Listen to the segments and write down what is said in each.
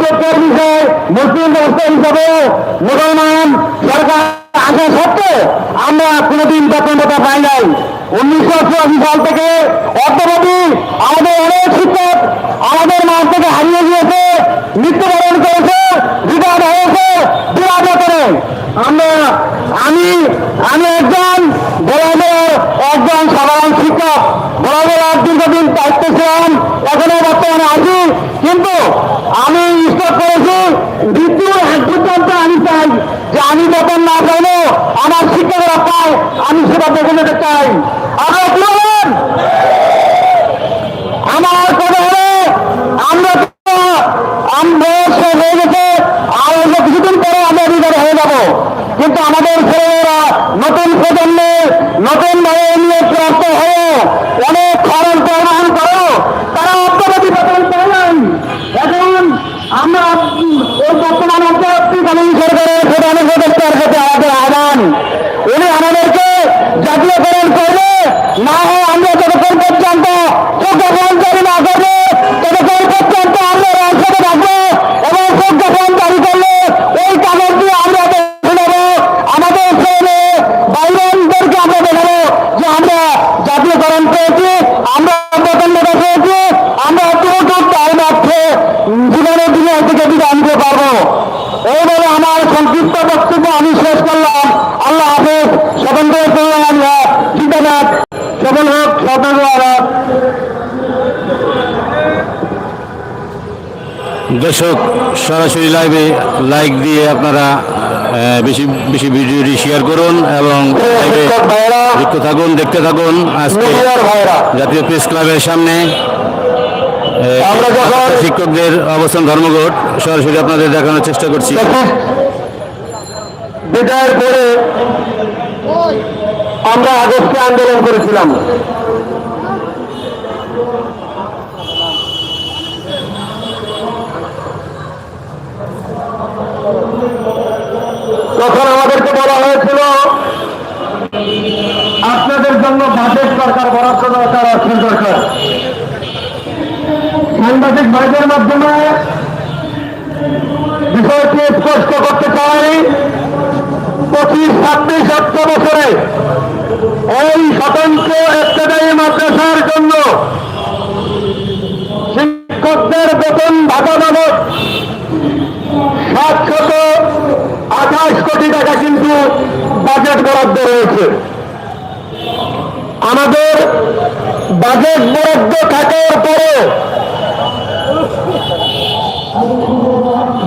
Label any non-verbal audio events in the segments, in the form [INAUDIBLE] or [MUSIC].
বিষয় মুসলিম রাষ্ট্র হিসাবে মুসলমান সরকার আসা সত্ত্বেও আমরা কোনোদিন পাই নাই। উনিশশো চুরাশি সাল থেকে অদ্যবধি আমাদের অনেক শিক্ষক আমাদের মাঠ থেকে হারিয়ে গিয়েছে, মৃত্যুবরণ করেছে রিটায়ার হয়েছে বিরাট করে। আমরা, আমি আমি একজন বড়দের একজন সাধারণ শিক্ষক বরাবর আর দীর্ঘদিন দায়িত্ব ছিলাম এখনও বর্তমানে আছি। কিন্তু আমি স্টপ করেছি, দ্বিতীয় এক পর্যন্ত আমি চাই যে আমি যখন না পাইলেও আমার শিক্ষকরা পায়, আমি সেটা নিতে চাই আপনারা কি বলেন আমার কথা হলো আমরা তো আমরা শেষ হয়ে গেছে আর অল্প কিছুদিন পরে আমরা অধিকার হয়ে যাব কিন্তু আমাদের ছেলেমেয়েরা নতুন প্রজন্মে নতুন ভাবে নিয়ে প্রাপ্ত হয়ে অনেক খরচ পরিমাণ করো তারা অব্যাহতি বেতন পায় নাই এখন আমরা উম, এই বর্তমান অন্তর্বর্তীকালীন সরকারের প্রধান উপদেষ্টার কাছে আমাদের আহ্বান উনি আমাদেরকে জাতীয়করণ করবে না হয় আমরা যতক্ষণ পর্যন্ত প্রজ্ঞাপন জারি না করবে ততক্ষণ পর্যন্ত আমরা রাজপথে থাকব এবং প্রজ্ঞাপন জারি করলে ওই কাগজ দিয়ে আমরা দেখে নেব আমাদের ছেলে বাইরনদেরকে আমরা দেখাবো যে আমরা জাতীয়করণ পেয়েছি আমরা বেতনটা পেয়েছি আমরা অত্যন্ত তার মাত্রে জীবনের দিনে থেকে বিদায় নিতে পারব এই বলে আমার সংক্ষিপ্ত বক্তব্য আমি শেষ করলাম আল্লাহ হাফেজ স্বতন্ত্র কল্যাণ জিন্দাবাদ সফল হোক স্বতন্ত্র আবাদ দর্শক সরাসরি লাইভে লাইক দিয়ে আপনারা বেশি বেশি ভিডিওটি শেয়ার করুন এবং লাইভে যুক্ত থাকুন দেখতে থাকুন। আজকে জাতীয় প্রেস ক্লাবের সামনে শিক্ষকদের অবস্থান ধর্মঘট সরাসরি আপনাদের দেখানোর চেষ্টা করছি। বিদায়ের পরে আমরা আগস্টে আন্দোলন করেছিলাম তখন আমাদেরকে বলা হয়েছিল আপনাদের জন্য বাজেট সরকার বরাদ্দ দরকার অর্থ দরকার। সাংবাদিক ভাইদের মাধ্যমে বিষয়টি স্পষ্ট করতে চাই, পঁচিশ, ছাব্বিশ সত্য বছরে এই স্বতন্ত্র ইত্যাদি মাদ্রাসার জন্য শিক্ষকদের বেতন ভাতা বাবদ সাতশত আঠাশ কোটি টাকা কিন্তু বাজেট বরাদ্দ রয়েছে। আমাদের বাজেট বরাদ্দ থাকার পরে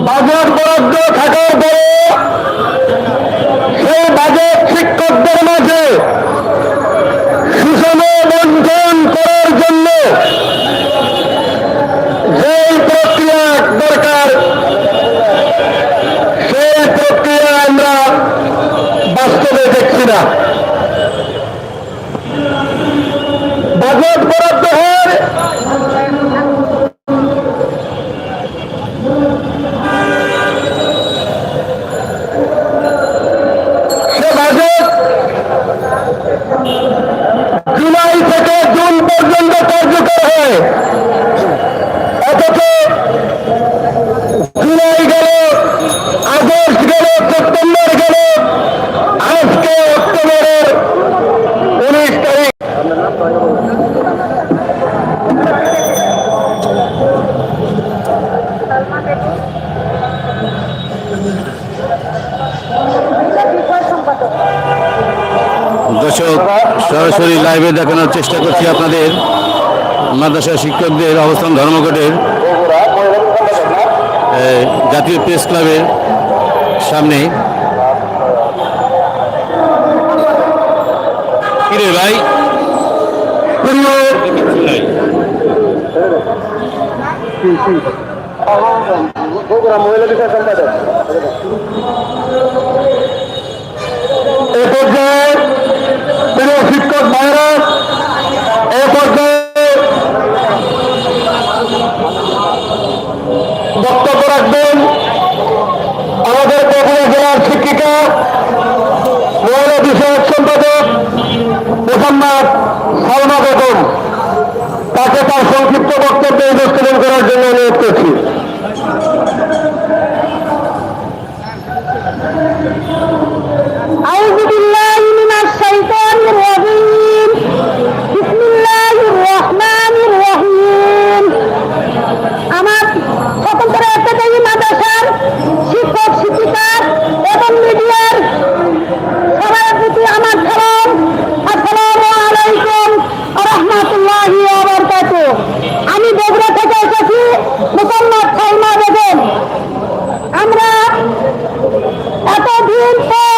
বাজেট বরাদ্দ থাকার পরে সেই বাজেট শিক্ষকদের মাঝে সুষম বন্টন করার জন্য যেই প্রক্রিয়া দরকার সেই প্রক্রিয়া আমরা বাস্তবে দেখছি না বাজেট বরাদ্দ হওয়ার সে জুলাই থেকে জুন পর্যন্ত কার্যকর হয় অথচ জুলাই গেল আগস্ট গেল সেপ্টেম্বর গেল আজকে অক্টোবরের উনিশ তারিখ দর্শক সরাসরি লাইভে দেখানোর চেষ্টা করছি আপনাদের। মাদ্রাসা শিক্ষকদের অবস্থান ধর্মঘটের জাতীয় প্রেস ক্লাবের সামনে। কিরে ভাই? মহিলা Oh, [LAUGHS] এতদিন পর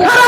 Ah!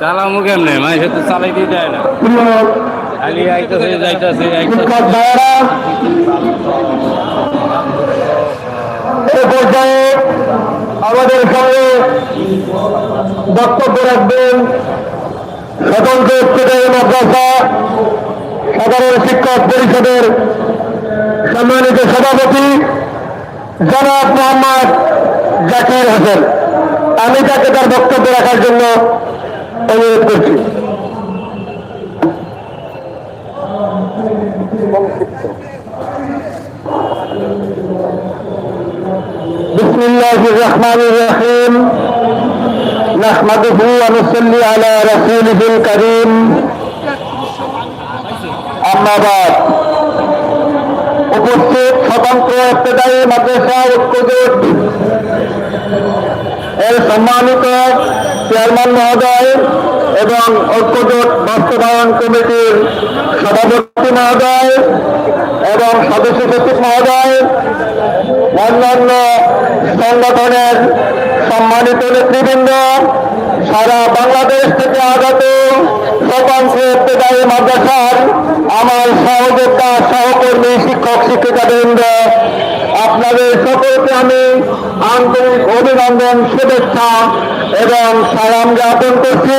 চালামু কেমনে? মানুষ তো চালাইতে দেয় না। পর্যায়ে আমাদের সঙ্গে বক্তব্য রাখবেন স্বতন্ত্র উচ্চতর মাদ্রাসা সাধারণ শিক্ষক পরিষদের সম্মানিত সভাপতি জনাব মোহাম্মদ জাকির হোসেন। আমি তাকে তার বক্তব্য রাখার জন্য অনুরোধ করছি بسم الله الرحمن الرحيم نحمده ونصلي على رسوله الكريم أما بعد উপস্থিত স্বতন্ত্র ইবতেদায়ী মাদ্রাসা ঐক্যজোট এর সম্মানিত চেয়ারম্যান মহোদয় এবং ঐক্যজোট বাস্তবায়ন কমিটির সভাপতি মহোদয় এবং সদস্য সচিব মহোদয়, অন্যান্য সংগঠনের সম্মানিত নেতৃবৃন্দ, সারা বাংলাদেশ থেকে আগত স্বতন্ত্র ইবতেদায়ী মাদ্রাসার আমার সহযোদ্ধা সহকর্মী শিক্ষক শিক্ষিকাবৃন্দ, আপনাদের সকলকে আমি আন্তরিক অভিনন্দন, শুভেচ্ছা এবং সালাম জ্ঞাপন করছি।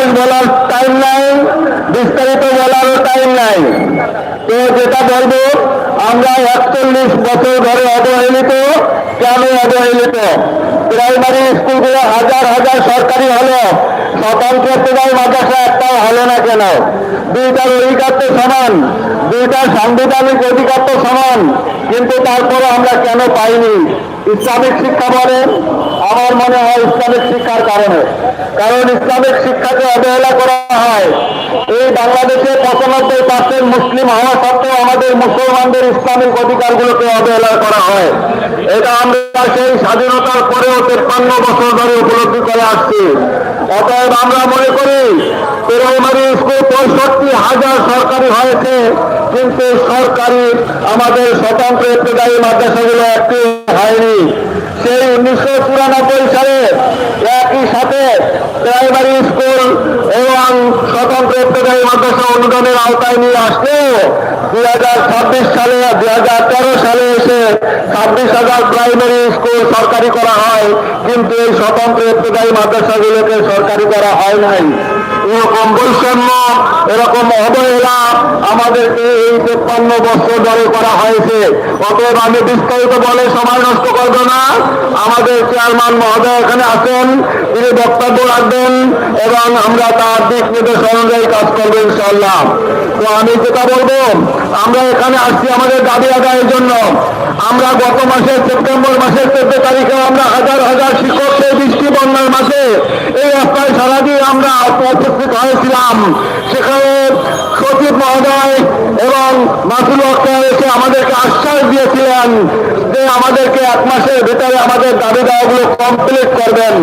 ইতিহাস বলার টাইম নাই, বিস্তারিত বলারও টাইম নাই। তো যেটা বলব, আমরা একচল্লিশ বছর ধরে অবহেলিত। কেন অবহেলিত? প্রাইমারি স্কুলগুলো হাজার হাজার সরকারি হলো। স্বতন্ত্র প্রদায় মাদ্রাসা একটাও হলো না কেন? দুইটার অধিকার তো সমান, দুইটার সাংবিধানিক অধিকার তো সমান। কিন্তু তারপরে আমরা কেন পাইনি? ইসলামিক শিক্ষা বলেন আমার মনে হয় ইসলামিক শিক্ষার কারণে। কারণ ইসলামিক শিক্ষাকে অবহেলা করা হয়। এই বাংলাদেশে পঁচানব্বই পার্সেন্ট মুসলিম হওয়া সত্ত্বেও আমাদের মুসলমানদের ইসলামিক অধিকারগুলোকে অবহেলা করা হয়। এটা আমরা সেই স্বাধীনতার পরেও তেপ্পান্ন বছর ধরে উপলব্ধি করে আসছি। অতএব আমরা মনে করি, প্রাইমারি স্কুল পঁয়ষট্টি হাজার সরকারি হয়েছে, কিন্তু সরকারি আমাদের স্বতন্ত্র ইত্তেদায়ী মাদ্রাসাগুলো একটি হয়নি। সেই উনিশশো চুরানব্বই সালে একই সাথে প্রাইমারি স্কুল এবং স্বতন্ত্র ইত্যাদি মাদ্রাসা অনুদানের আওতায় নিয়ে আসলে দুই সালে দুই হাজার তেরো সালে এসে ছাব্বিশ হাজার প্রাইমারি স্কুল সরকারি করা হয়। কিন্তু এই স্বতন্ত্র ইত্যাদি মাদ্রাসাগুলোকে সরকারি করা হয় নাই। এরকম বৈষম্য, এরকম অবহেলা আমাদেরকে এই তেপ্পান্ন বছর ধরে করা হয়েছে। অতএব আমি বিস্তারিত বলে সময় নষ্ট করব না। আমাদের চেয়ারম্যান মহোদয় এখানে আছেন, তিনি বক্তব্য রাখবেন এবং আমরা তার দিক নির্দেশ অনুযায়ী কাজ করব ইনশাল্লাহ তো আমি যেটা বলব, আমরা এখানে আসছি আমাদের দাবি আদায়ের জন্য। আমরা গত মাসের সেপ্টেম্বর মাসের চোদ্দ তারিখে আমরা হাজার হাজার শিক্ষক বন্যার মাসে এই রাস্তায় সারাদিন আমরা উপস্থিত হয়েছিলাম সেখানে সচিব মহোদয় এবং মাসুল আক্তার এসে আমাদেরকে আশ্বাস দিয়েছিলেন আমাদেরকে এক মাসের ভিতরে আমাদের দাবি দাওয়াগুলো কমপ্লিট করবেন।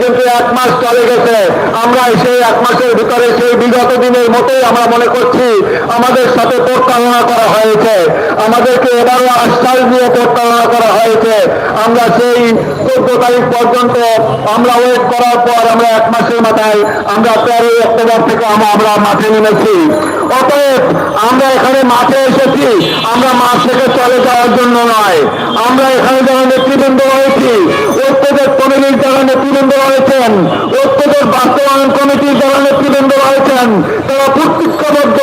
কিন্তু এক মাস চলে গেছে। আমরা সেই এক মাসের ভিতরে সেই বিগত দিনের মতোই আমরা মনে করছি, আমাদের সাথে প্রত্যাহার করা হয়েছে। আমাদেরকে এবারও আশ্বাস দিয়ে প্রত্যাহার করা হয়েছে। আমরা সেই চোদ্দ তারিখ পর্যন্ত আমরা ওয়েট করার পর আমরা এক মাসের মাথায় আমরা তেরোই অক্টোবর থেকে আমরা মাঠে নেমেছি। অতএব আমরা এখানে মাঠে এসেছি। মাঠ চলে যাওয়ার জন্য নয়। আমরা এখানে যারা নেতৃবৃন্দ রয়েছি, ঐক্যদের কমিটির যারা নেতৃবৃন্দ রয়েছেন, ঐক্যদের বাস্তবায়ন কমিটির যারা নেতৃবৃন্দ রয়েছেন, তারা প্রতিজ্ঞাবদ্ধ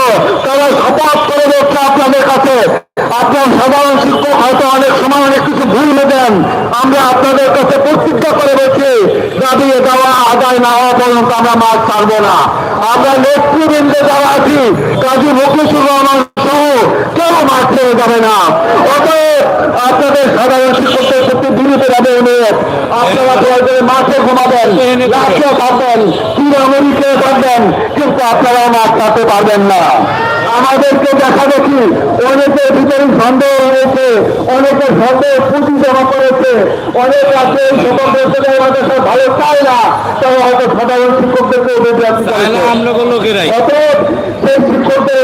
তারা শপথ করে বলছে আপনাদের কাছে। আপনার সাধারণ শিক্ষক হয়তো অনেক সময় অনেক কিছু ভুল দেন আমরা আপনাদের কাছে প্রতিজ্ঞা করে বলছি, দাবি দেওয়া আদায় না হওয়া পর্যন্ত আমরা মাছ ছাড়বো না। আমরা নেতৃবৃন্দে যারা আছি, কাজী মুখলিসুর রহমান যাবে না। অতএব আপনাদের সাধারণ শিক্ষকদের প্রতি বিরত যাবে অনুরোধ। আপনারা দয়া করে মাঠে ঘুমাবেন রাষ্ট্র থাকবেন তৃণমূলকে থাকবেন কিন্তু আপনারা মাঠ থাকতে পারবেন না। আমাদেরকে দেখা দেখি অনেকের ভিতরে সন্দেহ রয়েছে অনেকের সন্দেহ পুঁজি জমা করেছে। অনেক আছে এই সেটাই আমাদের সব ভালো চায় না তারা হয়তো সাধারণ শিক্ষকদেরকে লোকেরাই। অতএব সেই শিক্ষকদের